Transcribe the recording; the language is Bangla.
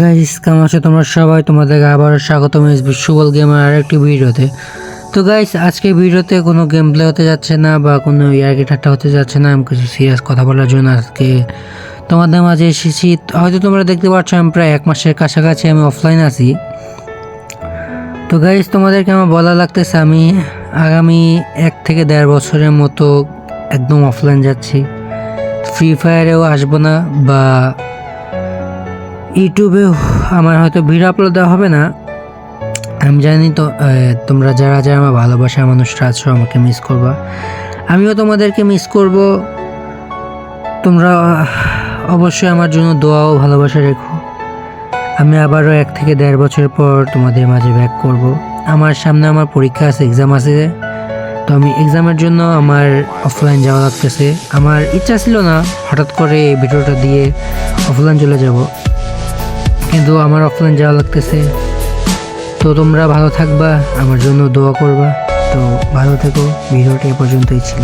গাইস কেমন আছো তোমরা সবাই? তোমাদেরকে আবার স্বাগতম সুবল গেমের আরেকটি ভিডিওতে। তো গাইস আজকে ভিডিওতে কোনো গেম প্লে হতে যাচ্ছে না বা কোনো ইয়ার্কি ঠাট্টা হতে যাচ্ছে না, আমি কিছু সিরিয়াস কথা বলার জন্য আজকে তোমাদের মাঝে এসেছি। হয়তো তোমরা দেখতে পাচ্ছ, আমি প্রায় এক মাসের কাছাকাছি আমি অফলাইন আছি। তো গাইস তোমাদেরকে আমার বলা লাগতেছে, আমি আগামী এক থেকে দেড় বছরের মতো একদম অফলাইন যাচ্ছি। ফ্রি ফায়ারেও আসব না বা ইউটিউবেও আমার হয়তো ভিডিও আপলোড দেওয়া হবে না। আমি জানি তো তোমরা যারা যারা আমার ভালোবাসার মানুষরা আছো আমাকে মিস করবা। আমিও তোমাদেরকে মিস করব। তোমরা অবশ্যই আমার জন্য দোয়া ও ভালোবাসা রেখো। আমি আবারও এক থেকে দেড় বছর পর তোমাদের মাঝে ব্যাক করব। আমার সামনে আমার পরীক্ষা আছে এক্সাম আছে তো আমি এক্সামের জন্য আমার অফলাইন যাওয়া লাগতেছে। আমার ইচ্ছা ছিল না হঠাৎ করে এই ভিডিওটা দিয়ে অফলাইন চলে যাব। কিন্তু আমার অফলাইন যাওয়া লাগতেছে। তো তোমরা ভালো থাকবা, আমার জন্য দোয়া করবা। তো ভালো থেকো, ভিডিওটা এ পর্যন্তই ছিল।